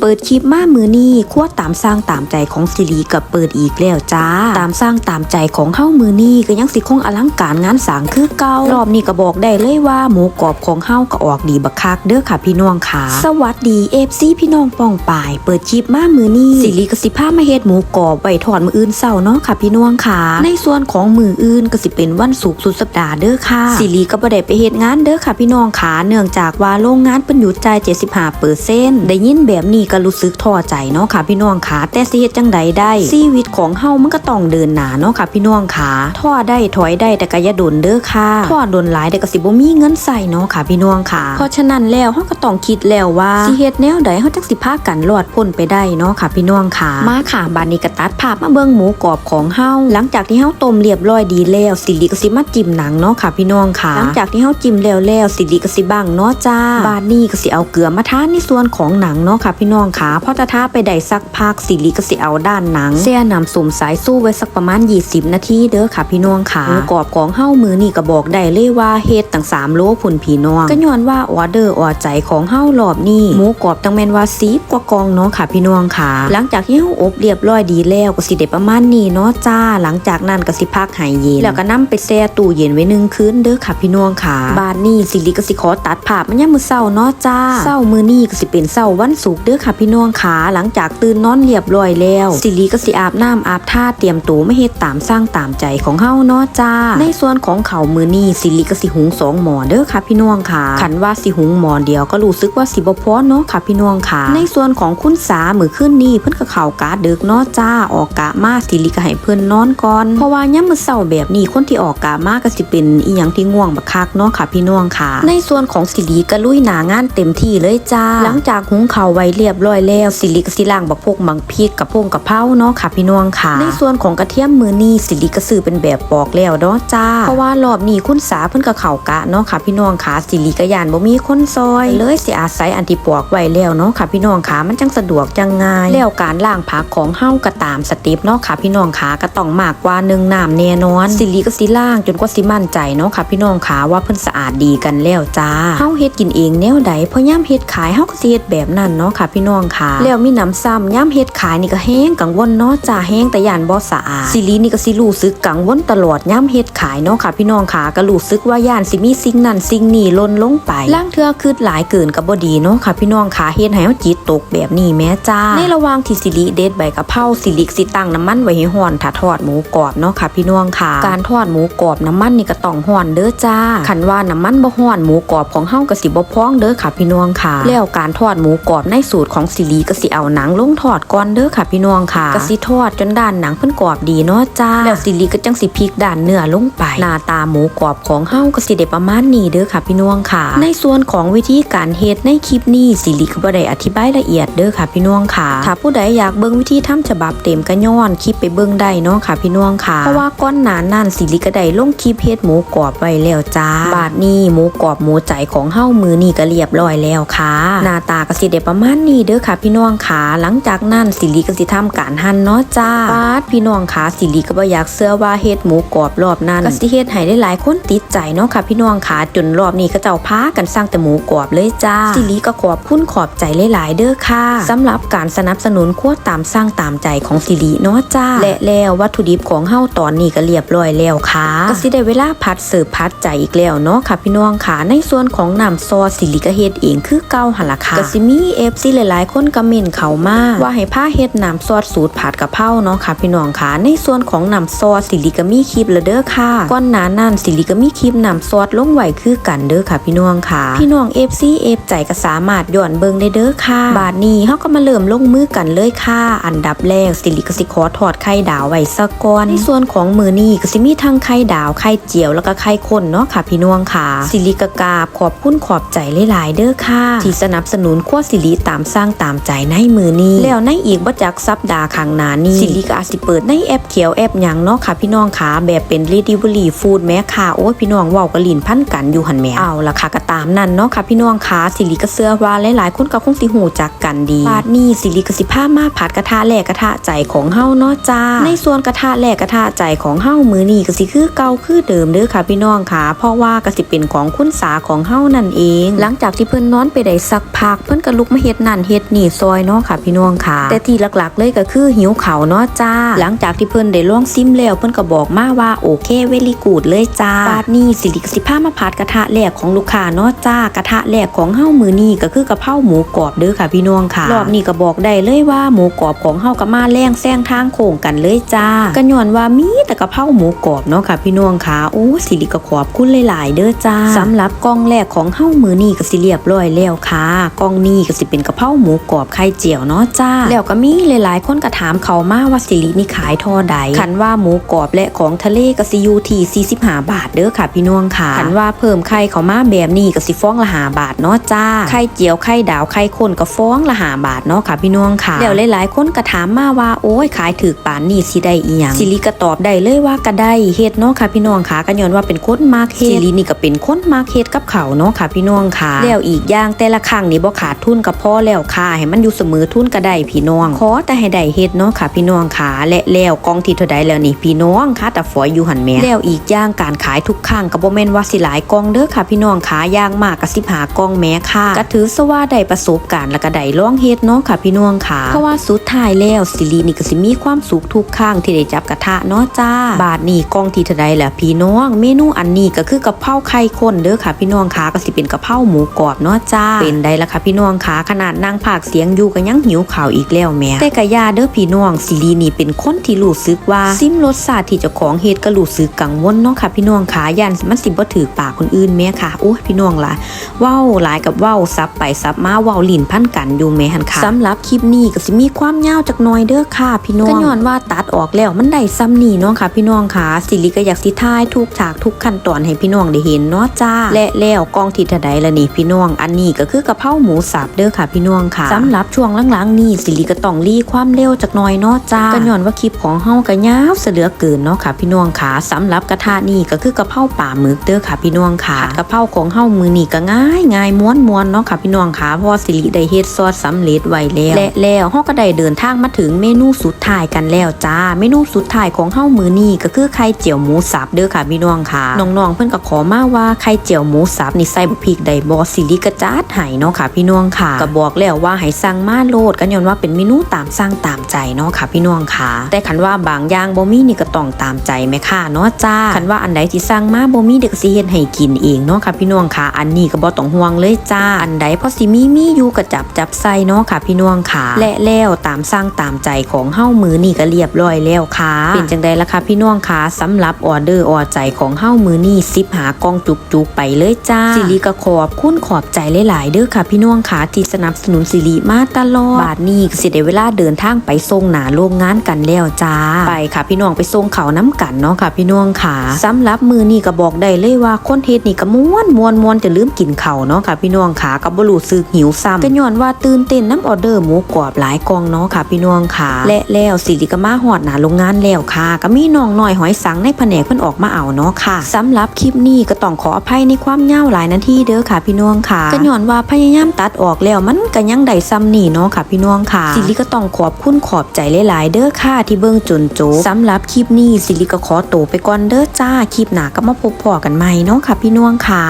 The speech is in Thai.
เปิดคลิปมามือนี้ขั้วตามสร้างตามใจของสิริกับเปิดอีกแล้วจ้า ตามสร้างตามใจของเฮ้ามือนี้ก็ยังสิคงอลังการงานสางคือเก่ารอบนี้ก็บอกได้เลยว่าหมูกรอบของเฮ้าก็ออกดีบักคักเด้อค่ะพี่น้องค่ะ สวัสดีเอฟซีพี่น้องป้องป่าย เปิดคลิปมามือนี้สิริก็สิพามาเฮ็ดหมูกรอบไว้ทอดมืออื่นเศร้าเนาะค่ะพี่น้องค่ะ ในส่วนของมืออื่นก็สิเป็นวันศุกร์สุดสัปดาห์เด้อค่ะสิริก็บ่ได้ไปเฮ็ดงานเด้อค่ะพี่น้องค่ะเนื่องจากว่าโรงงานเพิ่นหยุดจ่าย75เปอร์เซ็นได้ยินแบบนี้ก็รู้สึกท้อใจเนาะค่ะ พี่น้องค่ะแต่สิเฮ็ดจังใดได้ชีวิตของเฮามันก็ต้องเดินหนาเนาะค่ะ พี่น้องค่ะท้อได้ถอยได้แต่ก็อย่าดนเด้อค่ะท้อโดนหลายแต่ก็สิบ่มีเงินใส่เนาะค่ะ พี่น้องค่ะ เพราะฉะนั้นแล้วเฮาก็ต้องคิดแล้วว่าสิเฮ็ดแนวใดเฮาจักสิพากันรอดพ้นไปได้เนาะค่ะ พี่น้องค่ะ มาค่ะบัดนี้ก็ตัดภาพมาเบิ่งหมูกรอบของเฮาหลังจากที่เฮาต้มเรียบร้อยดีแล้วสิริก็สิมาจิ้มหนังเนาะค่ะ พี่น้องค่ะ หลังจากที่เฮาจิ้มแล้วแล้วสิริก็สิบังเนาะจ้าบาดนี้ก็สิเอาเกลือมาทาในส่วนของหนังเนาะค่ะพี่น้องค่ะพอตะทาไปได้สักพักสิริก็สิเอาด้านหนังแช่น้ำส้มสายสู้ไว้สักประมาณ 20 นาทีเด้อค่ะพี่น้องค่ะหมูกรอบของเฮามือนี่ก็บอกได้เลยว่าเฮ็ดตั้ง3โลพุ่นพี่น้องก็ย้อนว่าออเดอร์ออใจของเฮารอบนี้หมูกรอบตั้งแม่นว่า10กว่ากองเนาะค่ะพี่น้องค่ะ หลังจากที่เฮาอบเรียบร้อยดีแล้วก็สิได้ประมาณนี้เนาะจ้า หลังจากนั้นก็สิพักให้เย็นแล้วก็นำไปแช่ตู้เย็นไว้หนึ่งคืนเด้อค่ะพี่น้องค่ะบาดนี้สิริก็สิขอตัดภาพมันยามมื้อเช้าเนาะจ้าเช้ามือนี้ก็สิเป็นเช้าวันศุกร์เด้อค่ะพี่น้องค่ะหลังจากตื่นนอนเรียบร้อยแล้วสิริก็สิอาบน้ำอาบท่าเตรียมตัวไมาเฮ็ดตามสร้างตามใจของเฮาเนาะจ้า ในส่วนของเขามือนี้สิริก็สิหุงสองหมอเด้อค่ะพี่น้องค่ะคันว่าสิหุงหมอเดียวก็รู้สึกว่าสิบ่พอเนาะค่ะพี่น้องค่ะในส่วนของคุณสามื้อคืนนี้เพิ่นก็เข้ากะดึกเนาะจ้าออกกะมาสิริก็ให้เพิ่นนอนก่อนเพราะว่ายามมื้อเช้าแบบนี้คนที่ออกกะมาก็สิเป็นอีหยังที่ง่วงบักคักเนาะค่ะพี่น้องค่ะในส่วนของสิริก็ลุยหนางานเต็มที่เลยจ้า หลังจากหุงเข้าไว้เรียบร้อยแล้วสิริกสิล้างบักพวกบังพริกกับพงกับเผาเนาะค่ะพี่น้องค่ะ ในส่วนของกระเทียมมือนี้สิริก็ซื้อเป็นแบบปอกแล้วเนาะจ้า เพราะว่ารอบนี้คุณสาเพิ่นก็เข้ากะเนาะค่ะพี่น้องค่ะสิริก็ยานบ่มีคนซอย เลยสิอาศัยอันที่ปอกไว้แล้วเนาะค่ะพี่น้องค่ะมันจังสะดวกจังง่ายแล้วการล้างผักของเฮาก็ตามสเต็ปเนาะค่ะพี่น้องค่ะก็ต้องมากกว่าหนึ่งน้ำแน่นอนสิริก็สิล้างจนกว่าสิมั่นใจเนาะค่ะพี่น้องค่ะว่าเพิ่นสะอาดดีกันแล้วจ้าเฮาเฮ็ดกินเองแนวใดเพราะย่ามเฮ็ดขายเฮาก็สิเฮ็ดแบบนั้นเนาะค่ะพี่น้องค่ะ แล้วมีน้ำซ้ำย่ามเฮ็ดขายนี่ก็แห้งกังวลเนาะจ้าแห้งแต่ย่านบ่สะอาดสิรินี่ก็สิรู้สึกกังวลตลอดย่ามเฮ็ดขายเนาะค่ะ พี่น้องค่ะก็รู้สึกว่าย่านสิมีสิ่งนั้นสิ่งนี้ล่นลงไปล่างเทือคืดหลายเกินก็บ่ดีเนาะค่ะ พี่น้องค่ะเฮ็ดให้เฮาจิตตกแบบนี้แม้จ้า ในระหว่างที่สิริเด็ดใบกะเพราสิริสิตั้งน้ำมันไว้ให้ร้อนถ้าทอดหมูกรอบเนาะค่ะ พี่น้องค่ะ การทอดหมูกรอบน้ำมันนี่ก็ต้องร้อนเด้อจ้าคันว่าน้ำมันบ่ร้อนหมูกรอบของเฮาก็สิบ่พองเด้อค่ะ พี่น้องค่ะ แล้วการทอดหมูกรอบในสูตรของสิริก็สิเอาหนังลงทอดก่อนเด้อค่ะพี่น้องค่ะก็สิทอดจนด้านหนังเพิ่นกรอบดีเนาะจ้าแล้วสิริก็จังสิพลิกด้านเนื้อลงไป หน้าตาหมูกรอบของเฮาก็สิได้ประมาณนี้เด้อค่ะพี่น้องค่ะ ในส่วนของวิธีการเฮ็ดในคลิปนี้สิริก็บ่ได้อธิบายละเอียดเด้อค่ะพี่น้องค่ะ ถ้าผู้ใดอยากเบิ่งวิธีทำฉบับเต็มก็ย้อนคลิปไปเบิ่งได้เนาะค่ะพี่น้องค่ะ เพราะว่าก้อนหนานั่นสิริก็ได้ลงคลิปเฮ็ดหมูกรอบไว้แล้วจ้า บาดนี้หมูกรอบหมูใจของเฮามือนี่ก็เรียบร้อยแล้วค่ะ หน้าตาก็สิได้ประมาณนี้เด้อค่ะพี่น้องค่ะหลังจากนั้นสิริก็สิทำการหั่นเนาะจ้าบาดพี่น้องค่ะสิริก็บ่อยากเชื่อว่าเฮ็ดหมูกรอบรอบนั้นก็สิเฮ็ดให้หลายๆคนติดใจเนาะค่ะพี่น้องค่ะจนรอบนี้ก็เจ้าพากันสร้างแต่หมูกรอบเลยจ้าสิริก็ขอบคุณขอบใจหลายๆเด้อค่ะสำหรับการสนับสนุนครัวตามสร้างตามใจของสิริเนาะจ้าและแล้ววัตถุดิบของเฮาตอนนี้ก็เรียบร้อยแล้วค่ะก็สิได้เวลาผัดเสิร์ฟผัดใจอีกแล้วเนาะค่ะพี่น้องค่ะในส่วนของน้ำซอสสิริก็เฮ็ดเองคือเก่าหั่นล่ะค่ะก็สิมี FC หลายๆคนก็เม่นเขามาว่าให้พาเฮ็ดน้ำซอสสูตรผัดกะเพราเนาะค่ะพี่น้องค่ะ ในส่วนของน้ำซอสสิริก็มีคลิปล้วเด้อค่ะก่อนหนานั้นสิริก็มีคลิปน้ำซอสลงไหวคือกันเด้อค่ะ พี่น้องค่ะ พี่น้อง FC F ใจก็สามารถย้อนเบิงได้เด้อค่ะ บาดนี้เฮาก็มาเริ่มลงมือกันเลยค่ะ อันดับแรกสิริกสิขอถอดไข่ดาวไว้ซะก่อนในส่วนของมือนี้ก็สิมีทั้งไข่ดาวไข่เจียวแล้วก็ไข่ข้นเนาะค่ะ พี่น้องค่ะสิริกากราบขอบคุณขอบใจหลายๆเด้อค่ะที่สนับสนุนขั้วสิริตามสร้างตามใจในมือนี้ แล้วในอีกบ่จักสัปดาห์ข้างหน้านี้สิริก็อาจสิเปิดในแอปเขียวแอปหยังเนาะค่ะพี่น้องค่ะแบบเป็น delivery food แม้ค่ะโอ้ยพี่น้องเว้ากระลินพันกันอยู่หันแม่เอาล่ะค่ะก็ตามนั้นเนาะค่ะพี่น้องค่ะสิริก็เชื่อว่าหลายๆคนก็คงสิหูจักกันดีบาดนี้สิริก็สิพามาผัดกระทะแหลกกระทะใจของเฮาเนาะจ้า ในส่วนกระทะแหลกกระทะใจของเฮามือนี้ก็สิคือเก่าคือเดิมเด้อค่ะพี่น้องค่ะ เพราะว่าก็สิเป็นของคุณสาของเฮานั่นเอง หลังจากที่เพิ่นนอนไปได้สักพักเพิ่นก็ลุกมาเฮ็ดนั่นเฮ็ดนี่ซอยเนาะค่ะพี่น้องค่ะ แต่ที่หลักๆเลยก็คือหิวเขาเนาะจ้า หลังจากที่เพิ่นได้ล่องซิมแล้วเพิ่นก็บอกมาว่าโอเคเวลีกูดเลยจ้าบาดนี้สิริสิพามาผัดกระทะแรกของลูกค้าเนาะจ้ากระทะแรกของเฮ้ามือนี้ก็คือกระเพราหมูกรอบเด้อค่ะพี่น้องค่ะรอบนี้ก็บอกได้เลยว่าหมูกรอบของเฮ้าก็มาแรงแซงทางโค้งกันเลยจ้าก็ย้อนว่ามีแต่กระเพราหมูกรอบเนาะค่ะพี่น้องค่ะโอ้สิริก็ขอบคุณหลาย ๆ เด้อจ้าสำหรับกล่องแรกของเฮ้ามือนี้ก็สิเรียบร้อยแล้วค่ะกล่องนี้ก็สิเป็นกระเพราหมูกรอบไข่เจียวเนาะจ้า แล้วก็มีหลายๆ คนก็ถามเขามาว่าสิรินี่ขายท่อใดคันว่าหมูกรอบและของทะเลก็สิอยู่ที่45 บาทเด้อค่ะพี่น้องค่ะคันว่าเพิ่มไข่เขามาแบบนี้ก็สิฟ้องละหาบาทเนาะจ้า ไข่เจียวไข่ดาวไข่ข้นก็ฟ้องละหาบาทเนาะค่ะพี่น้องค่ะแล้วหลายๆ คนก็ถามมาว่าโอ้ยขายถือป่านนี่สิได้อีหยังสิริก็ตอบได้เลยว่าก็ได้เฮ็ดเนาะค่ะพี่น้องค่ะก็ย้อนว่าเป็นคนมากเฮ็ดสิรินี่ก็เป็นคนมากเฮ็ดกับเขาเนาะค่ะพี่น้องค่ะแล้วอีกอย่างแต่ละครั้งนี่บ่ขาดทุนก็พอแล้วค่ะให้มันอยู่เสมอทุนก็ได้พี่น้อง ขอแต่ให้ได้เฮ็ดเนาะค่ะ พี่น้องค่ะและแล้วกองที่เท่าใดแล้วนี่พี่น้องค่ะแต่ฝอยอยู่หันแม่แล้วอีกอย่างการขายทุกครั้งก็บ่แม่นว่าสิหลายกองเด้อค่ะ พี่น้องค่ะย่างมากก็สิบหากองแม้ค่ะก็ถือซะว่าได้ประสบการณ์แล้วก็ได้ลองเฮ็ดเนาะค่ะ พี่น้องค่ะเพราะว่าสุดท้ายแล้วสิรินี่ก็สิมีความสุขทุกครั้งที่ได้จับกระทะเนาะจ้า บาทนี่กองที่เท่าใดแหละพี่น้อง เมนูอันนี้ก็คือกะเพราไข่ข้นเด้อค่ะ พี่น้องค่ะก็สิเป็นกะเพราหมูกรอบเนาะจ้าเป็นได้ละค่ะพี่น้องค่ะขนาดนั่งภาคเสียงอยู่ก็ยังหิวข่าวอีกแล้วแม่แต่กะยาเด้อพี่น้องสิรินี่เป็นคนที่รู้สึกว่าซิมรสชาติที่เจ้าของเฮ็ดก็รู้สึกกังวลเนาะค่ะพี่น้องค่ะยันมันสิบ่ถือปากคนอื่นแม่ค่ะโอ้พี่น้องล่ะเว้าหลายกับเว้าซับไปซับมาเว้าลิ้นพันกันอยู่แม่หันค่ะสำหรับคลิปนี้ก็สิมีความยาวจักหน่อยเด้อค่ะพี่น้องก็ย้อนว่าตัดออกแล้วมันได้ซ้ำนี่เนาะค่ะพี่น้องค่ะสิริก็อยากสิทายทุกฉากทุกขั้นตอนให้พี่น้องได้เห็นเนาะจ้าและแล้วกองที่เท่าใดละนี่พี่น้อง อันนี้ก็คือกะเพราหมูสับเด้อค่ะพี่น้องค่ะสำหรับช่วงหลังๆนี่สิริก็ต้องรีความเร็วจักหน่อยเนาะจ้าก็ย้อนว่าคลิปของเฮาก็ยาวเสยเหลือเกินเนาะค่ะ พี่น้องค่ะสำหรับกระทะนี่ก็คือกะเพราป่าหมึกเด้อค่ะ พี่น้องค่ะผัดกะเพราของเฮามือนี่ก็ง่ายง่ายม้วนม้วนๆเนาะค่ะ พี่น้องค่ะเพราะว่าสิริได้เฮ็ดซอสสำเร็จไว้แล้วและแล้วเฮาก็ได้เดินทางมาถึงเมนูสุดท้ายกันแล้วจ้า เมนูสุดท้ายของเฮามือนี่ก็คือไข่เจียวหมูสับเด้อค่ะพี่น้องค่ะน้องๆเพิ่นก็ขอมาว่าไข่เจียวหมูสับนี่ใส่บะพริกได้บ่สิริก็จัดให้เนาะค่ะ พี่น้องค่ะก็บอกแล้วว่าให้สั่งมาโลดกันย้อนว่าเป็นเมนูตามสั่งตามใจเนาะค่ะพี่น้องค่ะแต่คันว่าบางอย่างบ่มีนี่ก็ต้องตามใจแม่ค่ะเนาะจ้าคันว่าอันใดที่สั่งมาบ่มีเด็กสิเฮ็ดให้กินเองเนาะค่ะพี่น้องค่ะ อันนี้ก็บ่ต้องห่วงเลยจ้า อันใดพอสิมีมีอยู่ก็จับจับใส่เนาะค่ะพี่น้องค่ะ และแล้วตามสร้างตามใจของเฮ้ามือนี่ก็เรียบร้อยแล้วค่ะเป็นจังใดล่ะค่ะพี่น้องค่ะสำหรับออเดอร์ออใจของเฮ้ามือนี่10หากองจุกๆไปเลยจ้าสิริก็ขอบคุณขอบใจหลายๆเด้อค่ะพี่น้องค่ะที่สนับสนุนสิริมาตลอดบาทนี้สิได้เวลาเดินทางไปส่งหนาโรงงานกันแล้วจ้า ไปค่ะพี่น้องไปส่งเขาน้ำกันเนาะค่ะพี่น้องค่ะสำหรับมือนี่ก็บอกได้เลยว่าคนเฮ็ดนี่ก็ม่วนมวนมวนจะลืมกินเขาเนาะค่ะพี่น้องค่ะก็บ่รู้สึกหิวซ้ำก็ย้อนว่าตื่นเต้นน้ำออเดอร์หมูกรอบหลายกองเนาะค่ะพี่น้องค่ะ และแล้วสิริก็มาฮอดหนาโรงงานแล้วค่ะ ก็มีน้องหน้อยหอยสังในแผนกเพิ่นออกมาเอาเนาะค่ะสำหรับคลิปนี้ก็ต้องขออภัยในความยาวหลายนาทีเด้อค่ะพี่น้องค่ะก็ย้อนว่าพยายามตัดออกแล้วมันก็ยังได้ซ้ำนี่เนาะค่ะพี่น้องค่ะ สิริก็ต้องขอบคุณขอบใจหลาย ๆ เด้อค่ะที่เบิ่งจนโจสำหรับคลิปนี้สิริก็ขอตัวไปก่อนเด้อจ้าคลิปหน้าก็มาพบพอกันใหม่เนาะค่ะพี่น้องค่ะ